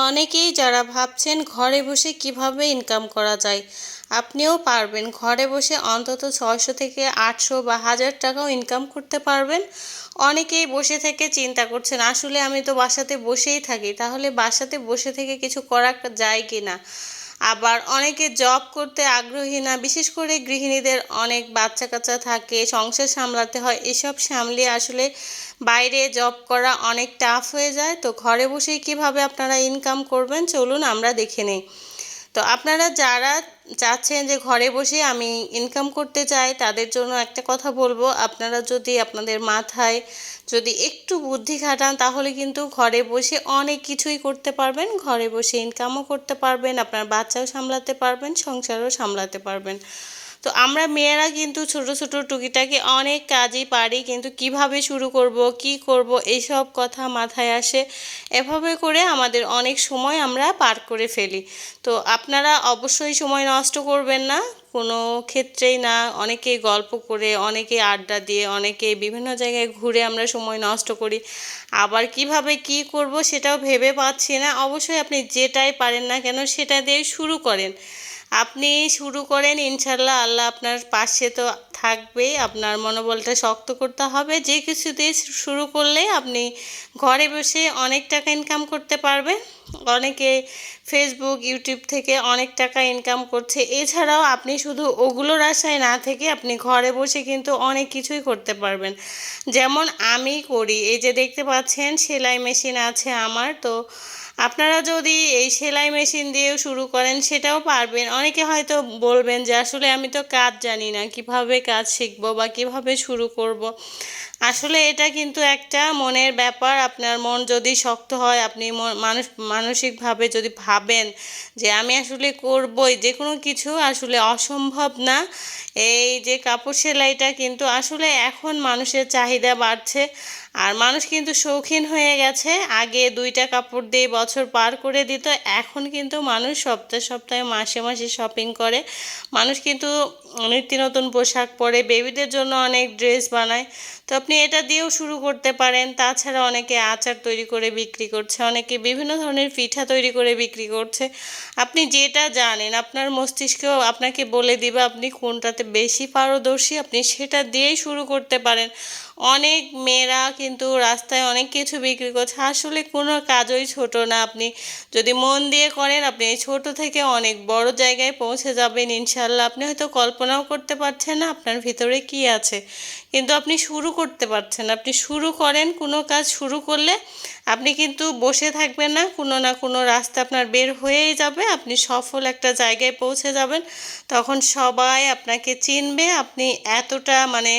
অনেকেই যারা ভাবছেন ঘরে বসে কীভাবে ইনকাম করা যায়, আপনিও পারবেন। ঘরে বসে অন্তত ছয়শো থেকে আটশো বা হাজার টাকাও ইনকাম করতে পারবেন। অনেকেই বসে থেকে চিন্তা করছেন, আসলে আমি তো বাসাতে বসেই থাকি, তাহলে বাসাতে বসে থেকে কিছু করা যায় কি না আবার অনেকে জব করতে আগ্রহী না, বিশেষ করে গৃহিণীদের অনেক বাচ্চা কাচ্চা থাকে, সংসার সামলাতে হয়, এসব সামলে আসলে বাইরে জব করা অনেক টাফ হয়ে যায়। তো ঘরে বসেই কীভাবে আপনারা ইনকাম করবেন? চলুন আমরা দেখে নিই। তো আপনারা যারা চাচ্ছেন যে ঘরে বসে আমি ইনকাম করতে চাই, তাদের জন্য একটা কথা বলব। আপনারা যদি আপনাদের মাথায় যদি একটু বুদ্ধি খাটান, তাহলে কিন্তু ঘরে বসে অনেক কিছুই করতে পারবেন। ঘরে বসে ইনকামও করতে পারবেন, আপনার বাচ্চাও সামলাতে পারবেন, সংসারও সামলাতে পারবেন। তো আমরা মেয়েরা কিন্তু ছোট ছোট টুকিটাকি অনেক কাজই পারি, কিন্তু কীভাবে শুরু করব, কি করব এইসব কথা মাথায় আসে। এভাবে করে আমাদের অনেক সময় আমরা পার করে ফেলি। তো আপনারা অবশ্যই সময় নষ্ট করবেন না, কোনো ক্ষেত্রেই না। অনেকে গল্প করে, অনেকে আড্ডা দিয়ে, অনেকে বিভিন্ন জায়গায় ঘুরে আমরা সময় নষ্ট করি। আবার কীভাবে কি করব সেটাও ভেবে পাচ্ছি না। অবশ্যই আপনি যেটাই পারেন না কেন সেটা দিয়ে শুরু করেন। আপনি শুরু করেন ইনশাল্লাহ আল্লাহ আপনার পাশে তো থাকবেই আপনার মনোবলটা শক্ত করতে হবে। যে কিছু দিয়ে শুরু করলে আপনি ঘরে বসে অনেক টাকা ইনকাম করতে পারবেন। অনেকে ফেসবুক ইউটিউব থেকে অনেক টাকা ইনকাম করছে। এছাড়াও আপনি শুধু ওগুলোর আশায় না থেকে আপনি ঘরে বসে কিন্তু অনেক কিছুই করতে পারবেন। যেমন আমি করি, এই যে দেখতে পাচ্ছেন সেলাই মেশিন আছে আমার, তো আপনারা যদি এই সেলাই মেশিন দিয়েও শুরু করেন, সেটাও পারবেন। অনেকে হয়তো বলবেন যে, আসলে আমি তো কাজ জানি না, কীভাবে কাজ শিখব বা কীভাবে শুরু করব। আসলে এটা কিন্তু একটা মনের ব্যাপার। আপনার মন যদি শক্ত হয়, আপনি মানুষ, মানসিকভাবে যদি ভাবেন যে, আমি আসলে করবই, যে কোনো কিছু আসলে অসম্ভব না। এই যে কাপড় সেলাইটা কিন্তু আসলে এখন মানুষের চাহিদা বাড়ছে। আর মানুষ কিন্তু শৌখিন হয়ে গেছে। আগে দুইটা কাপড় দিয়ে বছর পার করে দিত। এখন কিন্তু মানুষ সপ্তাহে সপ্তাহে, মাসে মাসে শপিং করে। মানুষ কিন্তু নিত্য নতুন পোশাক পরে বেবিদের জন্য অনেক ড্রেস বানায়। তো আপনি এটা দিয়েও শুরু করতে পারেন। তাছাড়া অনেকে আচার তৈরি করে বিক্রি করছে, অনেকে বিভিন্ন ধরনের পিঠা তৈরি করে বিক্রি করছে। আপনি যেটা জানেন, আপনার মস্তিষ্কেও আপনাকে বলে দিবে আপনি কোনটাতে বেশি পারদর্শী, আপনি সেটা দিয়েই শুরু করতে পারেন। অনেক মেয়েরা কিন্তু রাস্তায় অনেক কিছু বিক্রি করছে। আসলে কোনো কাজই ছোট না। আপনি যদি মন দিয়ে করেন, আপনি এই ছোট থেকে অনেক বড় জায়গায় পৌঁছে যাবেন ইনশাল্লাহ আপনি হয়তো কল্পনাও করতে পারছেন না আপনার ভিতরে কি আছে। কিন্তু আপনি শুরু করতে পারছেন। আপনি শুরু করেন, কোনো কাজ শুরু করলে আপনি কিন্তু বসে থাকবেন না, কোনো না কোনো রাস্তা আপনার বের হয়েই যাবে, আপনি সফল একটা জায়গায় পৌঁছে যাবেন। তখন সবাই আপনাকে চিনবে, আপনি এতটা মানে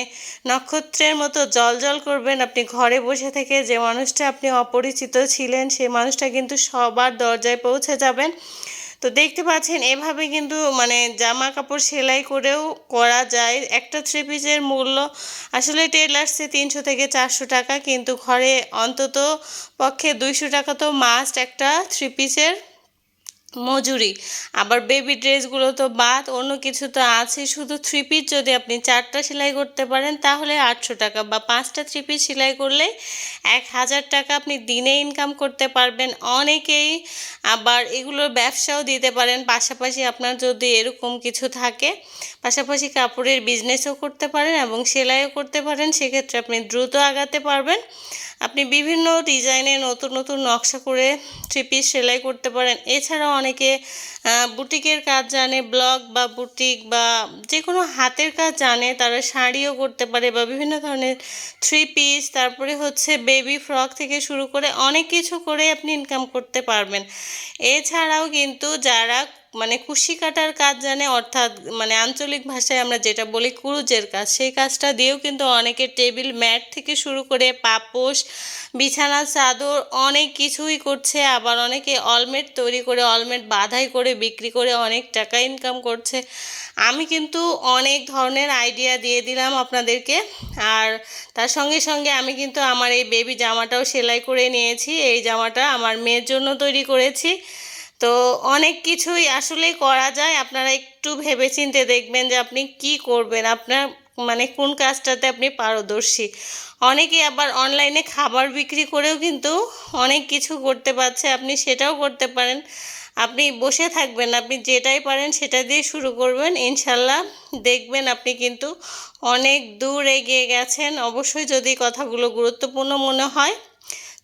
নক্ষত্রের মতো জল জল করবেন, আপনি ঘরে বসে থেকে যে মানুষটা আপনি অপরিচিত ছিলেন সেই মানুষটা কিন্তু সবার দরজায় পৌঁছে যাবেন। তো দেখতে পাচ্ছেন, এভাবে কিন্তু মানে জামা কাপড় সেলাই করেও করা যায়। একটা থ্রি পিসের মূল্য আসলে টেলার্সে তিনশো থেকে চারশো টাকা, কিন্তু ঘরে অন্তত পক্ষে দুইশো টাকা তো মাস্ট একটা থ্রি পিসের মজুরি। আবার বেবি ড্রেসগুলো তো বাদ, অন্য কিছু তো আছে। শুধু থ্রি পিস যদি আপনি চারটা সেলাই করতে পারেন, তাহলে আটশো টাকা বা পাঁচটা থ্রি পিস সেলাই করলে এক হাজার টাকা আপনি দিনে ইনকাম করতে পারবেন। অনেকেই আবার এগুলোর ব্যবসাও দিতে পারেন। পাশাপাশি আপনার যদি এরকম কিছু থাকে, পাশাপাশি কাপড়ের বিজনেসও করতে পারেন এবং সেলাইও করতে পারেন, সেক্ষেত্রে আপনি দ্রুত আগাতে পারবেন। আপনি বিভিন্ন ডিজাইনে নতুন নতুন নকশা করে থ্রি পিস সেলাই করতে পারেন। এছাড়াও অনেকে বুটিকের কাজ জানে, ব্লগ বা বুটিক বা যে কোনো হাতের কাজ জানে, তারা শাড়িও করতে পারে বা বিভিন্ন ধরনের থ্রি পিস, তারপরে হচ্ছে বেবি ফ্রক থেকে শুরু করে অনেক কিছু করে আপনি ইনকাম করতে পারবেন। এছাড়াও কিন্তু যারা মানে কুশি কাটার কাজ জানে, অর্থাৎ মানে আঞ্চলিক ভাষায় আমরা যেটা বলি কুরুজের কাজ। সেই কাজটা দিয়েও কিন্তু অনেকে টেবিল ম্যাট থেকে শুরু করে পাপোশ, বিছানা, চাদর অনেক কিছুই করছে। আবার অনেকে অলমেট তৈরি করে, অলমেট বাধাই করে, বিক্রি করে অনেক টাকা ইনকাম করছে। আমি কিন্তু অনেক ধরনের আইডিয়া দিয়ে দিলাম আপনাদেরকে। আর তার সঙ্গে সঙ্গে আমি কিন্তু আমার এই বেবি জামাটাও সেলাই করে নিয়েছি। এই জামাটা আমার মেয়ের জন্য তৈরি করেছি। তো অনেক কিছুই আসলে করা যায়। আপনারা একটু ভেবেচিন্তে দেখবেন যে আপনি কি করবেন। আপনার মানে কোন কাজটাতে আপনি পারদর্শী। অনেকে আবার অনলাইনে খাবার বিক্রি করেও কিন্তু অনেক কিছু করতে পারছে, আপনি সেটাও করতে পারেন। আপনি বসে থাকবেন, আপনি যেটাই পারেন সেটা দিয়ে শুরু করবেন। ইনশাল্লাহ দেখবেন আপনি কিন্তু অনেক দূর এগিয়ে গেছেন। অবশ্যই যদি কথাগুলো গুরুত্বপূর্ণ মনে হয়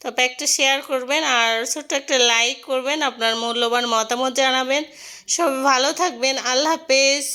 তবে প্যাকটা শেয়ার করবেন আর ছোট্ট একটা লাইক করবেন, আপনার মূল্যবান মতামত জানাবেন। সব ভালো থাকবেন, আল্লাহ হাফেজ।